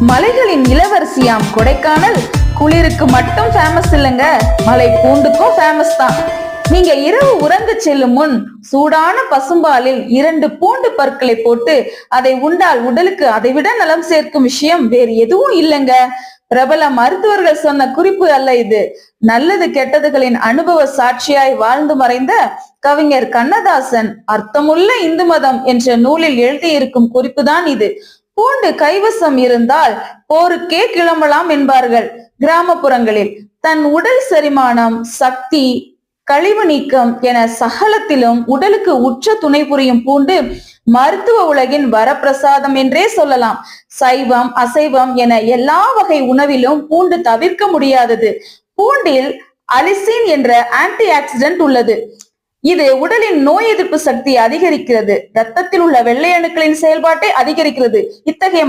மலைகளின் இளவரசியாம் கொடைக்கானல். குளிருக்கு மட்டும் ஃபேமஸ் இல்லைங்க. மலை பூண்டுக்கும் ஃபேமஸ் தான். நீங்க இரவு உறங்க செல்லும் முன் சூடான பசும்பாலில் இரண்டு பூண்டு பற்களை போட்டு அதை உண்டால் உடலுக்கு அதைவிட நலம் சேர்க்கும் விஷயம் வேறு எதுவும் இல்லைங்க. பிரபல மருத்துவர்கள் சொன்ன குறிப்பு அல்ல இது. நல்லது கெட்டதுகளின் அனுபவ சாட்சியாய் வாழ்ந்து மறைந்த கவிஞர் கண்ணதாசன் அர்த்தமுள்ள இந்து மதம் என்ற நூலில் எழுதியிருக்கும் குறிப்புதான் இது. பூண்டு கைவசம் இருந்தால் போருக்கே கிளம்பலாம் என்பார்கள். கிராமப்புறங்களில் தன் உடல் செரிமானம் சக்தி கழிவு நீக்கம் என சகலத்திலும் உடலுக்கு உற்ற துணை புரியும் பூண்டு மருத்துவ உலகின் வரப்பிரசாதம் என்றே சொல்லலாம். சைவம் அசைவம் என எல்லா வகை உணவிலும் பூண்டு தவிர்க்க முடியாதது. பூண்டில் அலிசின் என்ற ஆன்டி ஆக்சிடென்ட் உள்ளது. இது உடலின் நோய் எதிர்ப்பு சக்தியை அதிகரிக்கிறது. ரத்தத்தில் உள்ள வெள்ளை அணுக்களின் செயல்பாட்டை அதிகரிக்கிறது. இத்தகைய